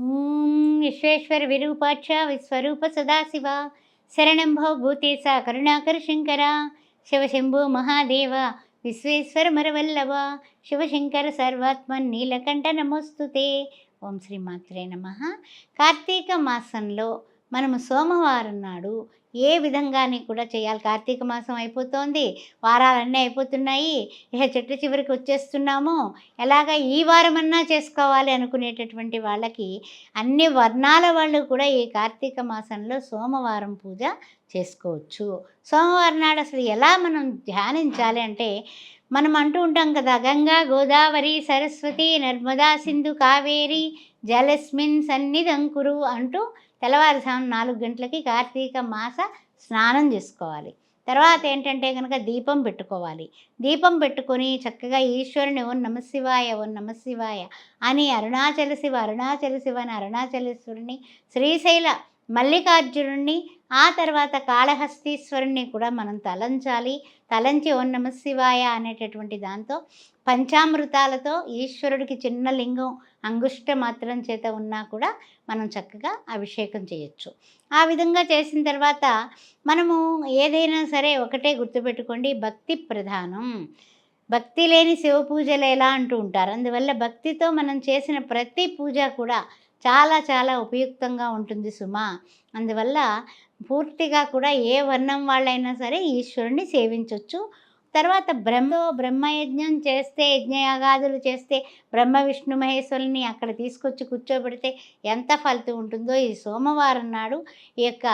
ఓం విశ్వేశ్వర విరూపాక్ష విశ్వరూప సదాశివ. శరణం భవ భూతేశ కరుణాకర శంకర. శివశంభో మహాదేవ విశ్వేశ్వర మరవల్లవ శివశంకర సర్వాత్మన్ నీలకంఠ నమోస్తుతే. ఓం శ్రీ మాత్రే నమ. కార్తీక మాసంలో మనము సోమవారం నాడు ఏ విధంగానే కూడా చేయాలి. కార్తీక మాసం అయిపోతోంది. వారాలన్నీ అయిపోతున్నాయి. ఇక చెట్టు చివరికి వచ్చేస్తున్నాము. ఎలాగ ఈ వారమన్నా చేసుకోవాలి అనుకునేటటువంటి వాళ్ళకి అన్ని వర్ణాల వాళ్ళు కూడా ఈ కార్తీక మాసంలో సోమవారం పూజ చేసుకోవచ్చు. సోమవారం నాడు అసలు ఎలా మనం ధ్యానించాలి అంటే మనం అంటూ ఉంటాం కదా గంగా గోదావరి సరస్వతి నర్మదా సింధు కావేరి జలస్మిన్ సన్నిధంకురు అంటూ తెల్లవారుజాము నాలుగు గంటలకి కార్తీక మాస స్నానం చేసుకోవాలి. తర్వాత ఏంటంటే కనుక దీపం పెట్టుకోవాలి. దీపం పెట్టుకొని చక్కగా ఈశ్వరుని ఓ నమశివాయ ఓ నమశివాయ అని అరుణాచల శివ అరుణాచల శివ అని అరుణాచలేశ్వరుని శ్రీశైల మల్లికార్జునుడిని ఆ తర్వాత కాళహస్తీశ్వరుణ్ణి కూడా మనం తలంచాలి. తలంచి ఓ నమ శివాయ అనేటటువంటి దాంతో పంచామృతాలతో ఈశ్వరుడికి చిన్న లింగం అంగుష్ట మాత్రం చేత ఉన్నా కూడా మనం చక్కగా అభిషేకం చేయొచ్చు. ఆ విధంగా చేసిన తర్వాత మనము ఏదైనా సరే ఒకటే గుర్తుపెట్టుకోండి భక్తి ప్రధానం. భక్తి లేని శివ పూజలు ఎలా అంటూ ఉంటారు? అందువల్ల భక్తితో మనం చేసిన ప్రతి పూజ కూడా చాలా చాలా ఉపయుక్తంగా ఉంటుంది సుమా. అందువల్ల పూర్తిగా కూడా ఏ వర్ణం వాళ్ళైనా సరే ఈశ్వరుణ్ణి సేవించవచ్చు తర్వాత బ్రహ్మ బ్రహ్మయజ్ఞం చేస్తే యజ్ఞయాగాదులు చేస్తే బ్రహ్మ విష్ణు మహేశ్వరుని అక్కడ తీసుకొచ్చి కూర్చోబెడితే ఎంత ఫలితం ఉంటుందో ఈ సోమవారం నాడు ఈ యొక్క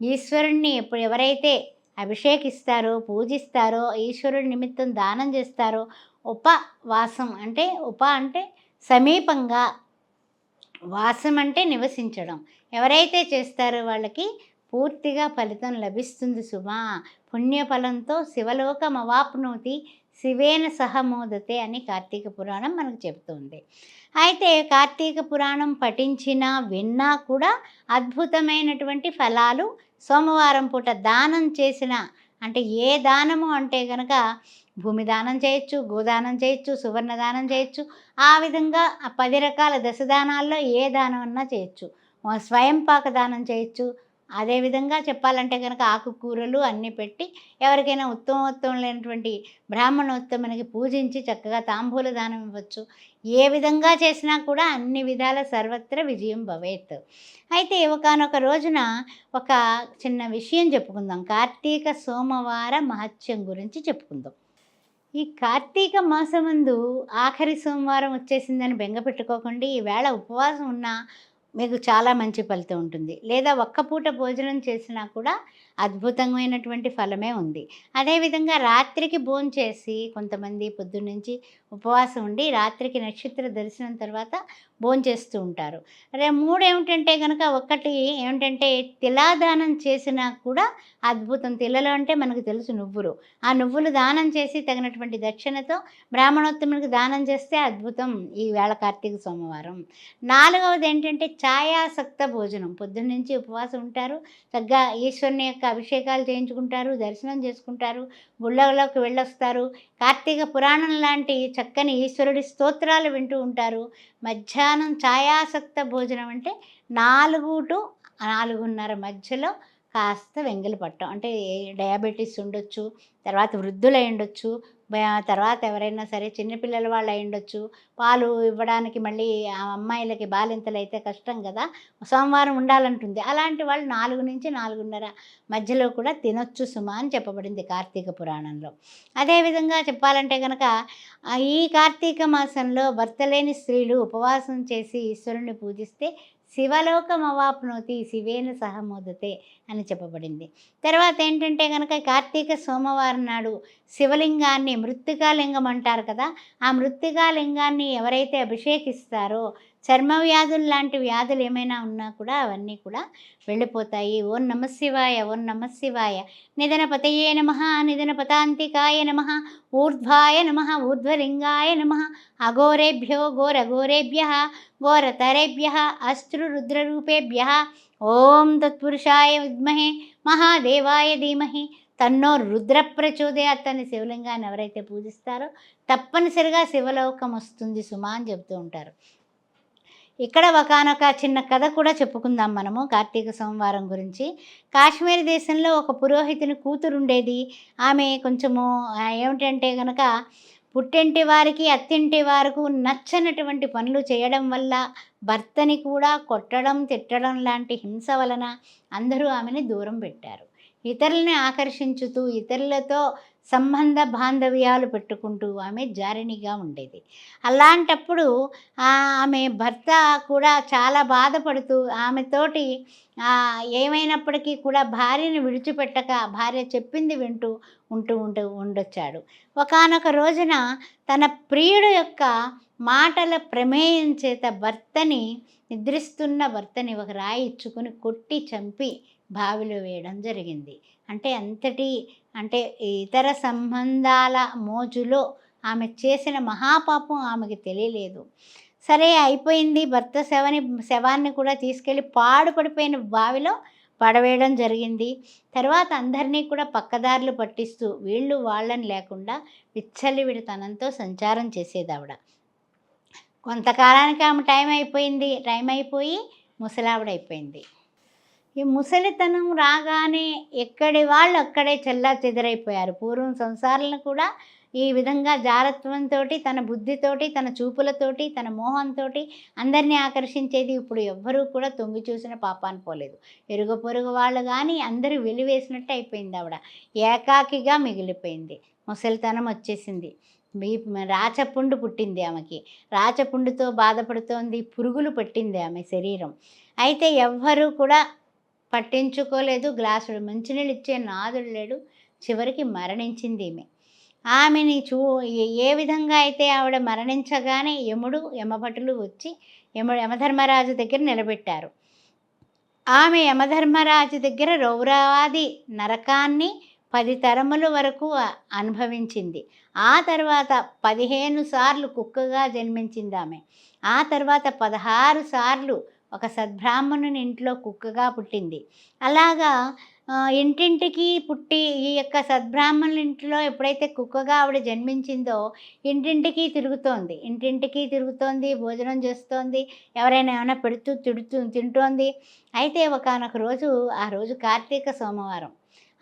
ఈశ్వరుణ్ణి ఎప్పుడు ఎవరైతే అభిషేకిస్తారో పూజిస్తారో ఈశ్వరుడి నిమిత్తం దానం చేస్తారో ఉపవాసం అంటే ఉప అంటే సమీపంగా వాసం అంటే నివసించడం. ఎవరైతే చేస్తారో వాళ్ళకి పూర్తిగా ఫలితం లభిస్తుంది సుమా. పుణ్యఫలంతో శివలోకం అవాప్నోతి శివేన సహమోదతే అని కార్తీక పురాణం మనకు చెబుతుంది. అయితే కార్తీక పురాణం పఠించినా విన్నా కూడా అద్భుతమైనటువంటి ఫలాలు సోమవారం పూట దానం చేసిన అంటే ఏ దానము అంటే కనుక భూమి దానం చేయొచ్చు గోదానం చేయొచ్చు సువర్ణ దానం చేయొచ్చు. ఆ విధంగా పది రకాల దశదానాల్లో ఏ దానం అన్నా చేయొచ్చు. స్వయం పాక దానం చేయొచ్చు. అదేవిధంగా చెప్పాలంటే కనుక ఆకుకూరలు అన్నీ పెట్టి ఎవరికైనా ఉత్తమోత్తమం లేనటువంటి బ్రాహ్మణోత్తమునికి పూజించి చక్కగా తాంబూల దానం ఇవ్వచ్చు. ఏ విధంగా చేసినా కూడా అన్ని విధాల సర్వత్ర విజయం భవేత్. అయితే ఒకనొక రోజున ఒక చిన్న విషయం చెప్పుకుందాం. కార్తీక సోమవార మహత్యం గురించి చెప్పుకుందాం. ఈ కార్తీక మాసమందు ఆఖరి సోమవారం వచ్చేసిందని బెంగ పెట్టుకోకండి. ఈవేళ ఉపవాసం ఉన్న మీకు చాలా మంచి ఫలితం ఉంటుంది. లేదా ఒక్క పూట భోజనం చేసినా కూడా అద్భుతమైనటువంటి ఫలమే ఉంది. అదేవిధంగా రాత్రికి భోంచేసి కొంతమంది పొద్దున్నుంచి ఉపవాసం ఉండి రాత్రికి నక్షత్ర దర్శనం తర్వాత భోంచేస్తూ ఉంటారు. రే మూడు ఏమిటంటే కనుక ఒకటి ఏమిటంటే తిలాదానం చేసినా కూడా అద్భుతం. తిలలో అంటే మనకు తెలుసు నువ్వులు. ఆ నువ్వులు దానం చేసి తగినటువంటి దక్షిణతో బ్రాహ్మణోత్తమునికి దానం చేస్తే అద్భుతం ఈ వేళ కార్తీక సోమవారం. నాలుగవది ఏంటంటే ఛాయాసక్త భోజనం. పొద్దున్నుంచి ఉపవాసం ఉంటారు. చక్కగా ఈశ్వరుని యొక్క అభిషేకాలు చేయించుకుంటారు దర్శనం చేసుకుంటారు గుళ్ళలోకి వెళ్ళొస్తారు. కార్తీక పురాణం లాంటి చక్కని ఈశ్వరుడి స్తోత్రాలు వింటూ ఉంటారు. మధ్యాహ్నం ఛాయాసక్త భోజనం అంటే నాలుగు టు నాలుగున్నర మధ్యలో కాస్త వెంగిలి పట్టం. అంటే డయాబెటీస్ ఉండొచ్చు తర్వాత వృద్ధులు ఉండొచ్చు తర్వాత ఎవరైనా సరే చిన్నపిల్లల వాళ్ళు అయి ఉండొచ్చు. పాలు ఇవ్వడానికి మళ్ళీ ఆ అమ్మాయిలకి బాలింతలు అయితే కష్టం కదా. సోమవారం ఉండాలంటుంది. అలాంటి వాళ్ళు నాలుగు నుంచి నాలుగున్నర మధ్యలో కూడా తినొచ్చు సుమా అని చెప్పబడింది కార్తీక పురాణంలో. అదేవిధంగా చెప్పాలంటే కనుక ఈ కార్తీక మాసంలో భర్త లేని స్త్రీలు ఉపవాసం చేసి ఈశ్వరుణ్ణి పూజిస్తే శివలోకం అవాప్నోతి శివేన సహమోదతే అని చెప్పబడింది. తర్వాత ఏంటంటే కనుక కార్తీక సోమవారం నాడు శివలింగాన్ని మృత్తికాలింగం అంటారు కదా ఆ మృత్తికాలింగాన్ని ఎవరైతే అభిషేకిస్తారో చర్మ వ్యాధులు లాంటి వ్యాధులు ఏమైనా ఉన్నా కూడా అవన్నీ కూడా వెళ్ళిపోతాయి. ఓం నమ శివాయ ఓం నమ శివాయ. నిధన పతయే నమ నిధన పతాంతికాయ నమ ఊర్ధ్వాయ నమ ఊర్ధ్వలింగాయ నమ అఘోరేభ్యో ఘోరఘోరేభ్య ఘోరతరేభ్య అస్త్రురుద్రరూపేభ్య ఓం తత్పురుషాయ విద్మహే మహాదేవాయ ధీమహి. తన్నో రుద్ర ప్రచోదయాత్ అని శివలింగాన్ని ఎవరైతే పూజిస్తారో తప్పనిసరిగా శివలోకం వస్తుంది సుమా అని చెబుతూ ఉంటారు. ఇక్కడ ఒకనొక చిన్న కథ కూడా చెప్పుకుందాం మనము కార్తీక సోమవారం గురించి. కాశ్మీర్ దేశంలో ఒక పురోహితుని కూతురుండేది. ఆమె కొంచెము ఏమిటంటే కనుక పుట్టింటి వారికి అత్తింటి వారికి నచ్చనటువంటి పనులు చేయడం వల్ల భర్తని కూడా కొట్టడం తిట్టడం లాంటి హింస వలన అందరూ ఆమెని దూరం పెట్టారు. ఇతరులని ఆకర్షించుతూ ఇతరులతో సంబంధ బాంధవ్యాలు పెట్టుకుంటూ ఆమె జారినిగా ఉండేది. అలాంటప్పుడు ఆమె భర్త కూడా చాలా బాధపడుతూ ఆమెతోటి ఏమైనప్పటికీ కూడా భార్యను విడిచిపెట్టక భార్య చెప్పింది వింటూ ఉంటూ ఉంటూ ఉండొచ్చాడు. ఒకానొక రోజున తన ప్రియుడు యొక్క మాటల ప్రమేయం చేత భర్తని నిద్రిస్తున్న భర్తని ఒక రాయి ఇచ్చుకుని కొట్టి చంపి బావిలో వేయడం జరిగింది. అంటే అంతటి అంటే ఇతర సంబంధాల మోజులో ఆమె చేసిన మహాపాపం ఆమెకి తెలియలేదు. సరే అయిపోయింది. భర్త శవని శవాన్ని కూడా తీసుకెళ్ళి పాడుపడిపోయిన బావిలో పడవేయడం జరిగింది. తర్వాత అందరినీ కూడా పక్కదారులు పట్టిస్తూ వీళ్ళు వాళ్ళని లేకుండా విచ్చలివిడితనంతో సంచారం చేసేది ఆవిడ. కొంతకాలానికి ఆమె టైం అయిపోయింది. టైం అయిపోయి ముసలావిడైపోయింది ఈ ముసలితనం రాగానే ఎక్కడి వాళ్ళు అక్కడే చెల్లా చెదరైపోయారు. పూర్వం సంసారాలను కూడా ఈ విధంగా జారత్వంతో తన బుద్ధితోటి తన చూపులతోటి తన మోహంతో అందరినీ ఆకర్షించేది ఇప్పుడు ఎవ్వరూ కూడా తొంగి చూసిన పాపాన్ని పోలేదు. ఎరుగు పొరుగు వాళ్ళు కానీ అందరూ వెలివేసినట్టు అయిపోయింది ఆవిడ. ఏకాకిగా మిగిలిపోయింది. ముసలితనం వచ్చేసింది. బీ- రాచపుండు పుట్టింది ఆమెకి. రాచపుండుతో బాధపడుతోంది పురుగులు పట్టింది ఆమె శరీరం. అయితే ఎవ్వరూ కూడా పట్టించుకోలేదు. గ్లాసుడు మంచినీళ్ళు ఇచ్చే నాదుడు లేడు. చివరికి మరణించింది ఈమె. ఆమెని చూ ఏ- విధంగా అయితే ఆవిడ మరణించగానే యముడు యమభటులు వచ్చి యముడు యమధర్మరాజు దగ్గర నిలబెట్టారు. ఆమె యమధర్మరాజు దగ్గర రౌరాది నరకాన్ని పది తరముల వరకు అనుభవించింది. ఆ తర్వాత పదిహేను సార్లు కుక్కగా జన్మించింది ఆమె. ఆ తర్వాత పదహారు సార్లు ఒక సద్బ్రాహ్మణుని ఇంట్లో కుక్కగా పుట్టింది. అలాగా ఇంటింటికి పుట్టి ఈ యొక్క సద్బ్రాహ్మణుల ఇంట్లో ఎప్పుడైతే కుక్కగా ఆవిడ జన్మించిందో ఇంటింటికి తిరుగుతోంది. ఇంటింటికి తిరుగుతోంది భోజనం చేస్తోంది ఎవరైనా ఏమైనా పెడుతూ తిడుతూ తింటోంది. అయితే ఒకనొక రోజు ఆ రోజు కార్తీక సోమవారం.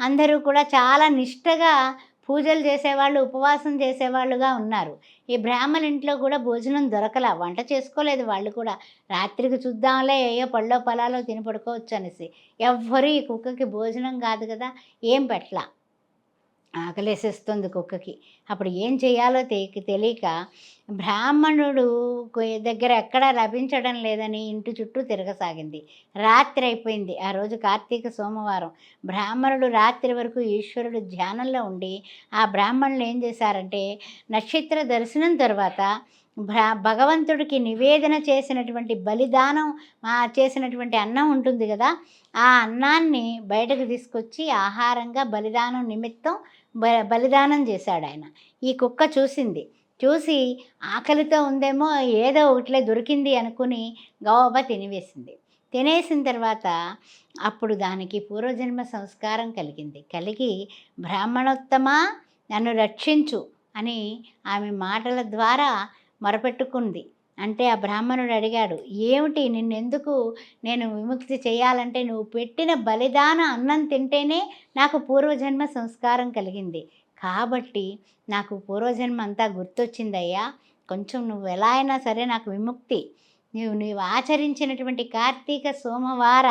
అందరూ కూడా చాలా నిష్టగా పూజలు చేసేవాళ్ళు ఉపవాసం చేసేవాళ్ళుగా ఉన్నారు. ఈ బ్రాహ్మణ ఇంట్లో కూడా భోజనం దొరకల. వంట చేసుకోలేదు వాళ్ళు కూడా. రాత్రికి చూద్దాంలే ఏయో పళ్ళో పొలాలో తిని పడుకోవచ్చు అనేసి ఎవ్వరూ ఈ కుక్కకి భోజనం కాదు కదా. ఏం పెట్టలా? ఆకలేసేస్తుంది కుక్కకి. అప్పుడు ఏం చేయాలో తెలియక బ్రాహ్మణుడు దగ్గర ఎక్కడా లభించడం లేదని ఇంటి చుట్టూ తిరగసాగింది. రాత్రి అయిపోయింది. ఆ రోజు కార్తీక సోమవారం. బ్రాహ్మణుడు రాత్రి వరకు ఈశ్వరుడు ధ్యానంలో ఉండి ఆ బ్రాహ్మణులు ఏం చేశారంటే నక్షత్ర దర్శనం తర్వాత భగవంతుడికి నివేదన చేసినటువంటి బలిదానం చేసినటువంటి అన్నం ఉంటుంది కదా ఆ అన్నాన్ని బయటకు తీసుకొచ్చి ఆహారంగా బలిదానం నిమిత్తం బ బలిదానం చేశాడు ఆయన ఈ కుక్క చూసింది. చూసి ఆకలితో ఉందేమో ఏదో ఒకటిలే దొరికింది అనుకుని గవబా తినివేసింది. తినేసిన తర్వాత అప్పుడు దానికి పూర్వజన్మ సంస్కారం కలిగింది. కలిగి బ్రాహ్మణోత్తమ నన్ను రక్షించు అని ఆమె మాటల ద్వారా మొరపెట్టుకుంది. అంటే ఆ బ్రాహ్మణుడు అడిగాడు ఏమిటి నిన్నెందుకు నేను విముక్తి చేయాలంటే నువ్వు పెట్టిన బలిదాన అన్నం తింటేనే నాకు పూర్వజన్మ సంస్కారం కలిగింది. కాబట్టి నాకు పూర్వజన్మ అంతా గుర్తొచ్చిందయ్యా. కొంచెం నువ్వు ఎలా అయినా సరే నాకు విముక్తి. నువ్వు నీవు ఆచరించినటువంటి కార్తీక సోమవార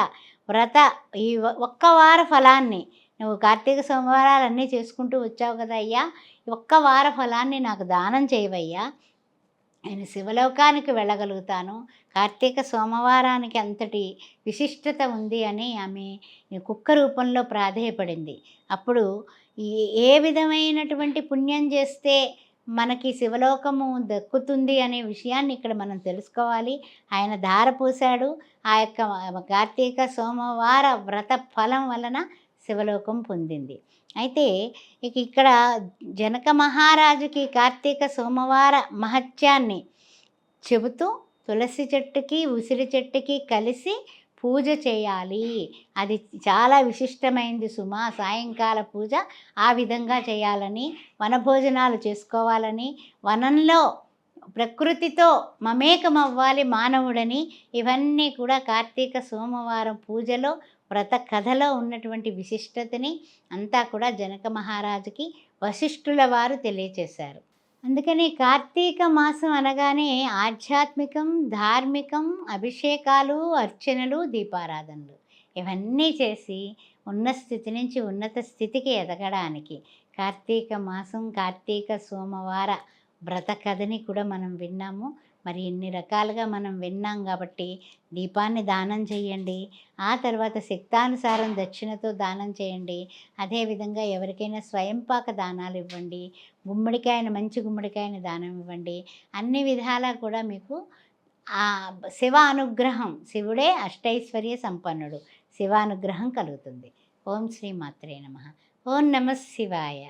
వ్రత ఈ ఒక్క వార ఫలాన్ని నువ్వు కార్తీక సోమవారాలన్నీ చేసుకుంటూ వచ్చావు కదా అయ్యా. ఒక్క వార ఫలాన్ని నాకు దానం చేయవయ్యా. నేను శివలోకానికి వెళ్ళగలుగుతాను. కార్తీక సోమవారానికి అంతటి విశిష్టత ఉంది అని ఆమె కుక్క రూపంలో ప్రాధేయపడింది. అప్పుడు ఏ విధమైనటువంటి పుణ్యం చేస్తే మనకి శివలోకము దక్కుతుంది అనే విషయాన్ని ఇక్కడ మనం తెలుసుకోవాలి. ఆయన ధార పూశాడు. ఆ యొక్క కార్తీక సోమవార వ్రత ఫలం వలన శివలోకం పొందింది. అయితే ఇక ఇక్కడ జనక మహారాజుకి కార్తీక సోమవార మహత్యాన్ని చెబుతూ తులసి చెట్టుకి ఉసిరి చెట్టుకి కలిసి పూజ చేయాలి. అది చాలా విశిష్టమైంది సుమ. సాయంకాల పూజ ఆ విధంగా చేయాలని వనభోజనాలు చేసుకోవాలని వనంలో ప్రకృతితో మమేకమవ్వాలి మానవుడని ఇవన్నీ కూడా కార్తీక సోమవారం పూజలో వ్రత కథలో ఉన్నటువంటి విశిష్టతని అంతా కూడా జనక మహారాజుకి వశిష్ఠుల వారు తెలియచేశారు. అందుకని కార్తీక మాసం అనగానే ఆధ్యాత్మికం ధార్మికం అభిషేకాలు అర్చనలు దీపారాధనలు ఇవన్నీ చేసి ఉన్న స్థితి నుంచి ఉన్నత స్థితికి ఎదగడానికి కార్తీక మాసం కార్తీక సోమవార వ్రత కథని కూడా మనం విన్నాము. మరి ఇన్ని రకాలుగా మనం విన్నాం కాబట్టి దీపాన్ని దానం చేయండి. ఆ తర్వాత శక్తానుసారం దక్షిణతో దానం చేయండి. అదేవిధంగా ఎవరికైనా స్వయంపాక దానాలు ఇవ్వండి. గుమ్మడికాయను మంచి గుమ్మడికాయని దానం ఇవ్వండి. అన్ని విధాలా కూడా మీకు ఆ శివ అనుగ్రహం శివుడే అష్టైశ్వర్య సంపన్నుడు. శివానుగ్రహం కలుగుతుంది. ఓం శ్రీ మాత్రే నమ. ఓం నమ శివాయ.